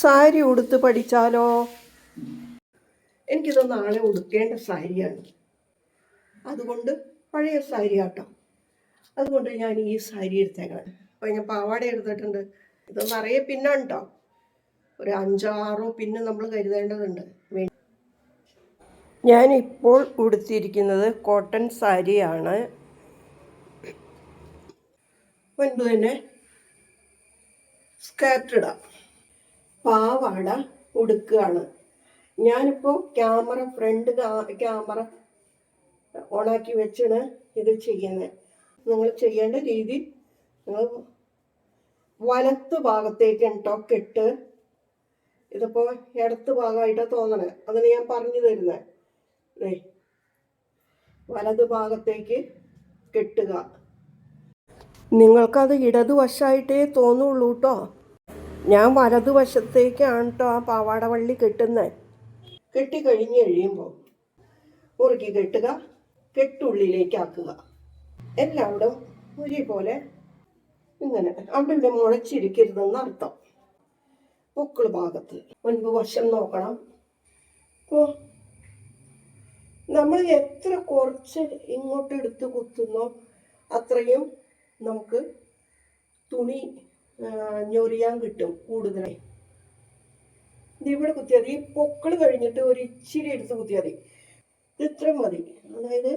സാരി ഉടുത്ത് പഠിച്ചാലോ? എനിക്കിത് നാളെ ഉടുക്കേണ്ട സാരിയാണ്. അതുകൊണ്ട് പഴയ സാരി ആട്ടോ അതുകൊണ്ട് ഞാൻ ഈ സാരി എടുത്തേക്കണം. അപ്പം ഞാൻ പാവാട എടുത്തിട്ടുണ്ട്. ഇത് നിറയെ പിന്നുണ്ടോ ഒരു അഞ്ചോ ആറോ പിന്ന് നമ്മൾ കരുതേണ്ടതുണ്ട്. ഞാൻ ഇപ്പോൾ ഉടുത്തിരിക്കുന്നത് കോട്ടൺ സാരിയാണ്. മുൻപ് തന്നെ സ്കേർട്ട് പാവാട ഉടുക്കുകയാണ്. ഞാനിപ്പോൾ ക്യാമറ ഫ്രണ്ട് ക്യാമറ ഓണാക്കി വെച്ചാണ് ഇത് ചെയ്യുന്നത്. നിങ്ങൾ ചെയ്യേണ്ട രീതി നിങ്ങൾ വലത്ത് ഭാഗത്തേക്ക് കേട്ടോ. കെട്ട് ഇതിപ്പോൾ ഇടത്ത് ഭാഗമായിട്ടാണ് തോന്നണേ. അതിന് ഞാൻ പറഞ്ഞു തരുന്നത് വലത് ഭാഗത്തേക്ക് കെട്ടുക. നിങ്ങൾക്കത് ഇടതുവശമായിട്ടേ തോന്നുള്ളൂ കേട്ടോ ഞാൻ വലതുവശത്തേക്കാണ് കേട്ടോ ആ പാവാട വള്ളി കെട്ടുന്നത് കെട്ടിക്കഴിഞ്ഞ് കഴിയുമ്പോൾ മുറുക്കി കെട്ടുക കെട്ടുള്ളിലേക്കാക്കുക. എല്ലാവരും ഒരേപോലെ ഇങ്ങനെ. അവിടെ മുളച്ചിരിക്കരുതെന്ന് അർത്ഥം. പൊക്കിൾ ഭാഗത്ത്. മുൻപ് വശം നോക്കണം. അപ്പോൾ നമ്മൾ എത്ര കുറച്ച് ഇങ്ങോട്ട് എടുത്ത് കുത്തുന്നോ അത്രയും നമുക്ക് തുണി ഞൊറിയാൻ കിട്ടും കൂടുതലായി. ഇതിവിടെ കുത്തിയാൽ മതി. ഈ പൊക്കിൾ കഴിഞ്ഞിട്ട് ഒരു ഇച്ചിരി എടുത്ത് കുത്തിയാൽ മതി. ഇത് ഇത്രയും മതി. അതായത്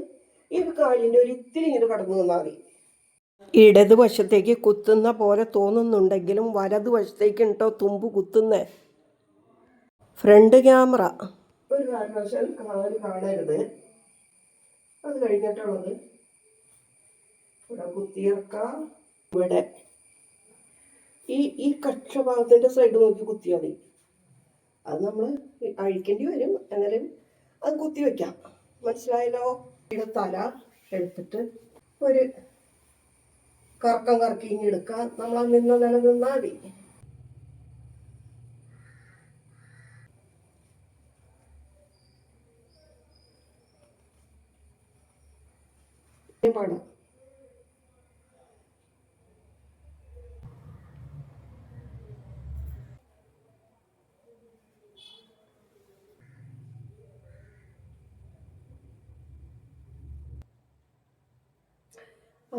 ഈ കാലിന്റെ ഒരു ഇത്തിരി ഇങ്ങനെ കടന്നു നിന്നാൽ മതി. ഇടതുവശത്തേക്ക് കുത്തുന്ന പോലെ തോന്നുന്നുണ്ടെങ്കിലും വലതുവശത്തേക്ക് ഉണ്ടോ തുമ്പ് കുത്തുന്നേ? Front camera. ഒരു കാരണവശാൽ കാൽ കാണരുത്. അത് കഴിഞ്ഞിട്ടുള്ളത് ഇവിടെ കുത്തിയിറക്കാം. ഇവിടെ ഈ ഈ കക്ഷ ഭാഗത്തിന്റെ സൈഡ് നോക്കി കുത്തിയാൽ മതി. അത് നമ്മൾ അഴിക്കേണ്ടി വരും. എന്നാലും അത് കുത്തി വയ്ക്കാം മനസ്സിലായല്ലോ? ഇവിടെ തല എടുത്തിട്ട് ഒരു കറക്കം കറക്കി ഇങ്ങ് എടുക്കാം. നമ്മൾ ആ നിന്ന നില നിന്നാൽ മതി പാടാം.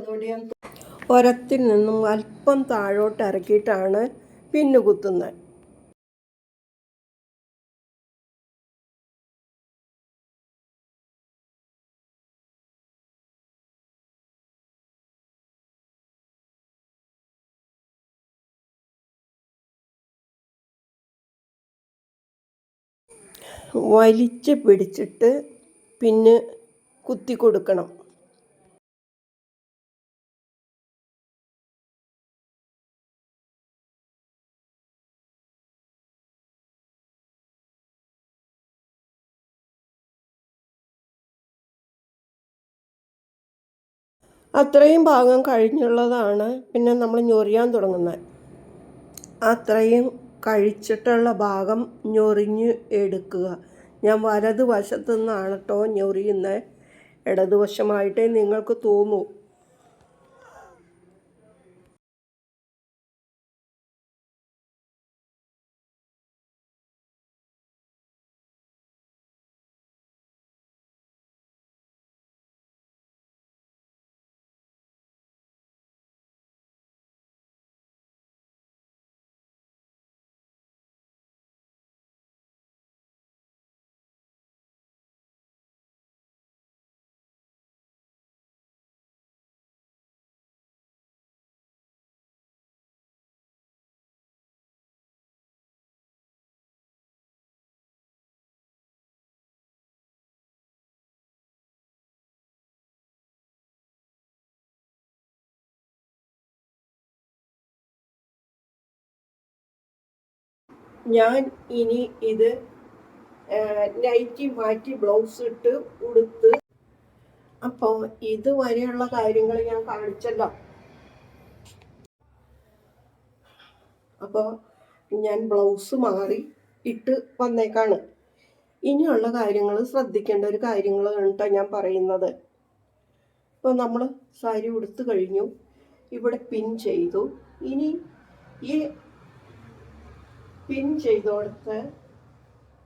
അതുകൊണ്ട് ഒരത്തിൽ നിന്നും അല്പം താഴോട്ട് ഇറക്കിയിട്ടാണ് പിന്നു കുത്തുന്നത്. വലിച്ച് പിടിച്ചിട്ട് പിന്നെ കുത്തി കൊടുക്കണം. അത്രയും ഭാഗം കഴിഞ്ഞുള്ളതാണ് പിന്നെ നമ്മൾ ഞൊറിയാൻ തുടങ്ങുന്നത്. അത്രയും കഴിച്ചിട്ടുള്ള ഭാഗം ഞൊറിഞ്ഞ് എടുക്കുക. ഞാൻ വലതുവശത്തു നിന്നാണ് കേട്ടോ ഞൊറിയുന്നത്. ഇടതുവശമായിട്ടേ നിങ്ങൾക്ക് തോന്നൂ. ഞാൻ ഇനി ഇത് നൈറ്റി മാറ്റി ബ്ലൗസ് ഇട്ട് ഉടുത്ത്. അപ്പോൾ ഇതുവരെയുള്ള കാര്യങ്ങൾ ഞാൻ കാണിച്ചല്ലോ. അപ്പോൾ ഞാൻ ബ്ലൗസ് മാറി ഇട്ട് വന്നേക്കാണ്. ഇനിയുള്ള കാര്യങ്ങൾ ശ്രദ്ധിക്കേണ്ട ഒരു കാര്യങ്ങൾ കേട്ടോ ഞാൻ പറയുന്നത്. ഇപ്പോൾ നമ്മൾ സാരി ഉടുത്ത് കഴിഞ്ഞു. ഇവിടെ പിൻ ചെയ്തു. ഇനി ഈ പിൻ കൊടുത്ത്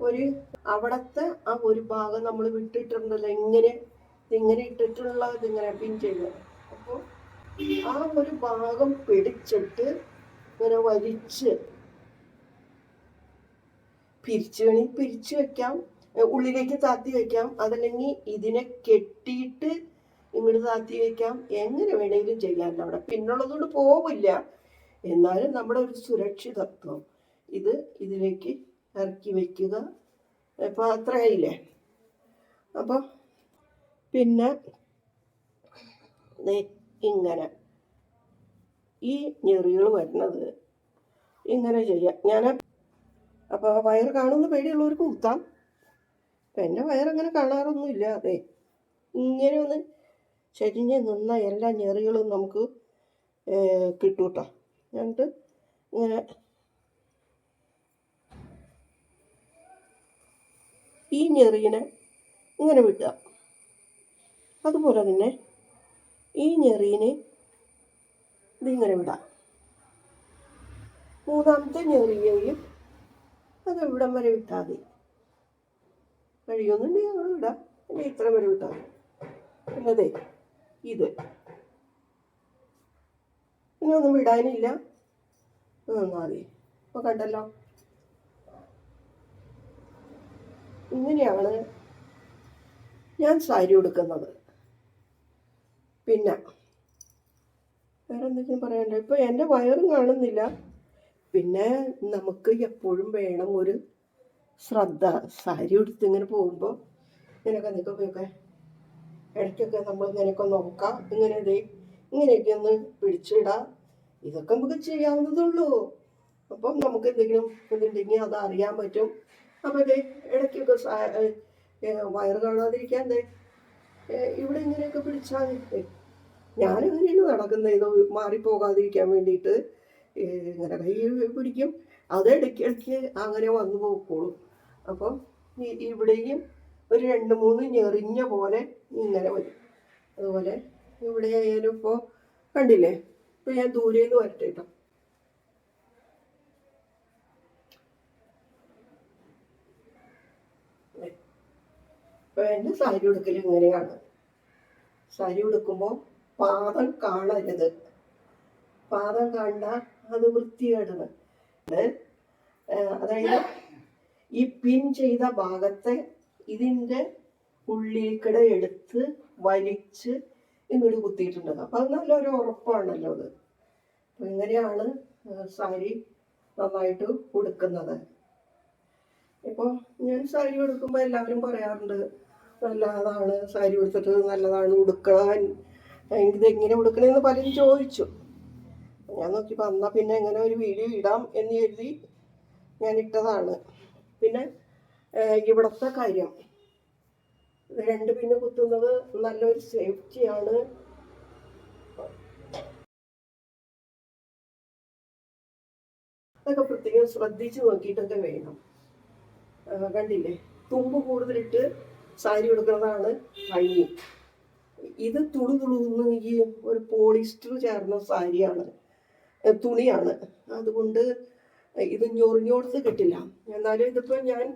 ഒരു അവിടത്തെ ആ ഒരു ഭാഗം നമ്മൾ വിട്ടിട്ടുണ്ടല്ലോ. ഇങ്ങനെ ഇങ്ങനെ ഇട്ടിട്ടുള്ള ഇങ്ങനെ പിൻ ചെയ്ത്. അപ്പോൾ ആ ഒരു ഭാഗം പിടിച്ചിട്ട് ഇങ്ങനെ വലിച്ച് പിരിച്ചു വേണമെങ്കിൽ പിരിച്ചു വെക്കാം. ഉള്ളിലേക്ക് താത്തി വെക്കാം. അതല്ലെങ്കിൽ ഇതിനെ കെട്ടിയിട്ട് ഇങ്ങോട്ട് താത്തി വെക്കാം. എങ്ങനെ വേണമെങ്കിലും ചെയ്യാം. അവിടെ പിന്നുള്ളതുകൊണ്ട് പോവില്ല. എന്നാലും നമ്മുടെ ഒരു സുരക്ഷിതത്വം. ഇത് ഇതിലേക്ക് ഇറക്കി അത്ര ആയില്ലേ അപ്പം പിന്നെ ഇങ്ങനെ ഈ ഞെറികൾ വരുന്നത് ഇങ്ങനെ ചെയ്യാം. ഞാൻ അപ്പോൾ വയർ കാണുന്ന പേടിയുള്ളവർക്ക് കുത്താം അപ്പം എന്റെ വയറങ്ങനെ കാണാറൊന്നുമില്ല. അതെ ഇങ്ങനെ ഒന്ന് ചരിഞ്ഞ് നിന്ന എല്ലാ ഞെറികളും നമുക്ക് കിട്ടൂട്ടോ. കേട്ടോ എന്നിട്ട് ഇങ്ങനെ ഈ ഞെറിയിനെ ഇങ്ങനെ വിടുക. അതുപോലെ തന്നെ ഈ ഞെറിയിനെ ഇതിങ്ങനെ വിടാം. മൂന്നാമത്തെ ഞെറിയെയും അത് ഇവിടം വരെ വിട്ടാൽ മതി. കഴിയുന്നുണ്ടെങ്കിൽ ഞങ്ങൾ വിടാം. പിന്നെ ഇത്ര വരെ വിട്ടാൽ മതി. അതെ ഇത്. പിന്നെ ഒന്നും വിടാനില്ല. ഇത് നിന്നാൽ മതി. അപ്പോൾ കണ്ടല്ലോ. ഇങ്ങനെയാണ് ഞാൻ സാരി ഉടുക്കുന്നത്. പിന്നെ വേറെ എന്തെങ്കിലും പറയാനുണ്ടോ? ഇപ്പോൾ എന്റെ വയറും കാണുന്നില്ല. പിന്നെ നമുക്ക് എപ്പോഴും വേണം ഒരു ശ്രദ്ധ. സാരി ഉടുത്ത് ഇങ്ങനെ പോകുമ്പോൾ ഇങ്ങനെയൊക്കെ നിൽക്കുമ്പോഴൊക്കെ ഇടയ്ക്കൊക്കെ നമ്മൾ ഇങ്ങനെയൊക്കെ നോക്കാം. ഇങ്ങനെ ദേ ഇങ്ങനെയൊക്കെ ഒന്ന് പിടിച്ചിടാം. ഇതൊക്കെ നമുക്ക് ചെയ്യാവുന്നതുള്ളൂ അപ്പം നമുക്ക് എന്തെങ്കിലും ഇതുണ്ടെങ്കിൽ അത് അറിയാൻ പറ്റും. അപ്പോൾ ദേ ഇടയ്ക്കൊക്കെ വയറ് കാണാതിരിക്കാൻ ദേ ഇവിടെ ഇങ്ങനെയൊക്കെ പിടിച്ചാൽ ഞാനിങ്ങനെയാണ് നടക്കുന്നത് ഇത് മാറിപ്പോകാതിരിക്കാൻ വേണ്ടിയിട്ട്. ഇങ്ങനെ കൈ പിടിക്കും. അത് ഇടയ്ക്ക് ഇടയ്ക്ക് അങ്ങനെ വന്നു പോയിക്കോളും. അപ്പം ഇവിടെയും ഒരു രണ്ട് മൂന്ന് ഞെറിഞ്ഞ പോലെ ഇങ്ങനെ വരും. അതുപോലെ ഇവിടെ ആയാലും ഇപ്പോൾ കണ്ടില്ലേ? ഇപ്പം ഞാൻ ദൂരെ നിന്ന് വരട്ടെ കേട്ടോ എന്റെ സാരി ഉടുക്കൽ ഇങ്ങനെയാണ്. സാരി ഉടുക്കുമ്പോൾ പാദം കാണരുത്. പാദം കണ്ട അത് ഏഹ്, അതായത് ഈ പിൻ ചെയ്ത ഭാഗത്തെ ഇതിന്റെ ഉള്ളിൽക്കിടെ എടുത്ത് വലിച്ച് ഇങ്ങോട്ട് കുത്തിയിട്ടുണ്ട് അപ്പം അത് നല്ലൊരു ഉറപ്പാണല്ലോ അത്. ഇങ്ങനെയാണ് സാരി നന്നായിട്ട് ഉടുക്കുന്നത്. ഇപ്പോൾ ഞാൻ സാരി ഉടുക്കുമ്പോൾ എല്ലാവരും പറയാറുണ്ട് നല്ലതാണ് സാരി ഉടുത്തിട്ട് നല്ലതാണ് ഉടുക്കാൻ. ഇതെങ്ങനെ ഉടുക്കണമെന്ന് പലരും ചോദിച്ചു. ഞാൻ നോക്കിയപ്പോൾ എന്നാൽ പിന്നെ എങ്ങനെ ഒരു വീഡിയോ ഇടാം എന്ന് എഴുതി ഞാൻ ഇട്ടതാണ്. പിന്നെ ഇവിടുത്തെ കാര്യം. രണ്ട് പിന്നെ കുത്തുന്നത് നല്ലൊരു സേഫ്റ്റിയാണ് അതൊക്കെ പ്രത്യേകം ശ്രദ്ധിച്ച് നോക്കിയിട്ടൊക്കെ വേണം. കണ്ടില്ലേ? തുമ്പ് കൂടുതലിട്ട് സാരി എടുക്കുന്നതാണ് ഭംഗി ഇത് തുളു തുളുന്ന് ഈ ഒരു പോളിസ്റ്റർ ചേർന്ന സാരിയാണ് തുണിയാണ്. അതുകൊണ്ട് ഇത് ഞൊറിഞ്ഞോടത്ത് കിട്ടില്ല. എന്നാലും ഇതിപ്പോൾ ഞാൻ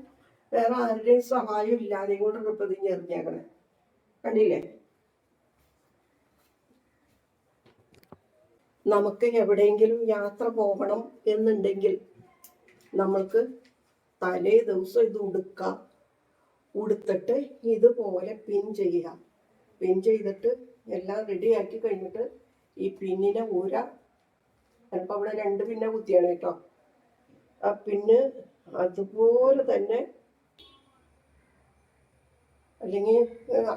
വേറെ ആരുടെയും സഹായം ഇല്ലാതെയും കൊണ്ടാണ് ഇപ്പോൾ ഇത് ഞെറിഞ്ഞേക്കണേ കണ്ടില്ലേ? നമുക്ക് എവിടെയെങ്കിലും യാത്ര പോകണം എന്നുണ്ടെങ്കിൽ നമ്മൾക്ക് തലേ ദിവസം ഇത് ഉടുക്കാം. ഉടുത്തിട്ട് ഇതുപോലെ പിൻ ചെയ്യുക. പിൻ ചെയ്തിട്ട് എല്ലാം റെഡിയാക്കി കഴിഞ്ഞിട്ട് ഈ പിന്നിനെ ഊര ചിലപ്പോൾ അവിടെ രണ്ട് പിന്നെ കുത്തിയാണ് കേട്ടോ. ആ പിന്ന് അതുപോലെ തന്നെ അല്ലെങ്കിൽ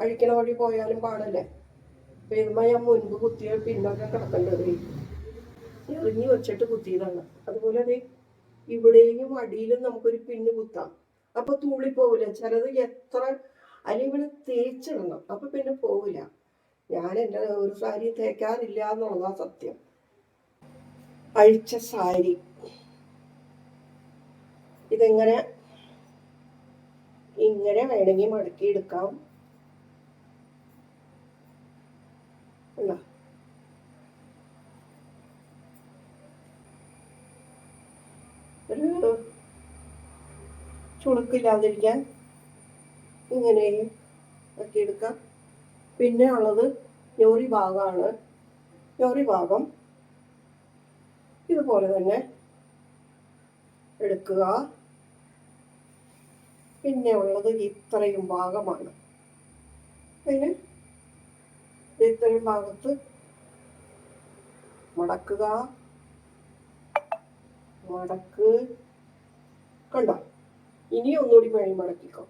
അഴിക്കണ വഴി പോയാലും പാടല്ലേ? അപ്പൊ ഇതുമ്മ ഞാൻ മുൻപ് കുത്തിയ പിന്നൊക്കെ കിടക്കേണ്ടത് എറിഞ്ഞു വെച്ചിട്ട് കുത്തിയതാണ്. അതുപോലെ അതെ ഇവിടെയും അടിയിലും നമുക്കൊരു പിന്ന് കുത്താം. അപ്പൊ തൂളി പോവില്ല. ചിലത് എത്ര പിന്നെ തേച്ചിടണം. അപ്പൊ പിന്നെ പോവില്ല. ഞാൻ എന്റെ ഒരു സാരി തേക്കാറില്ല എന്നുള്ളതാ സത്യം. അഴിച്ച സാരി. ഇതെങ്ങനെ? ഇങ്ങനെ വേണമെങ്കിൽ മടക്കി എടുക്കാം കണ്ടോ? ഒരു ചുളുക്കില്ലാതിരിക്കാൻ ഇങ്ങനെ ആക്കി എടുക്കാം. പിന്നെ ഉള്ളത് ഞോറി ഭാഗമാണ്. ഞോറി ഭാഗം ഇതുപോലെ തന്നെ എടുക്കുക. പിന്നെ ഉള്ളത് ഇത്രയും ഭാഗമാണ്. പിന്നെ ഇത് ഇത്രയും ഭാഗത്ത് മടക്കുക. മടക്ക്. കണ്ടോ? ഇനി ഒന്നുകൂടി വഴി മടക്കിക്കോ.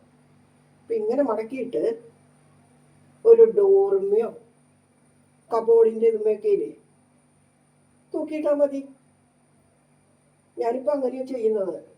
അപ്പൊ ഇങ്ങനെ മടക്കിയിട്ട് ഒരു ഡോർമയോ കബോർഡിന്റെ ഇതുമൊക്കെ ഇല്ലേ? തൂക്കിയിട്ടാ മതി. ഞാനിപ്പോ അങ്ങനെയാ ചെയ്യുന്നത്.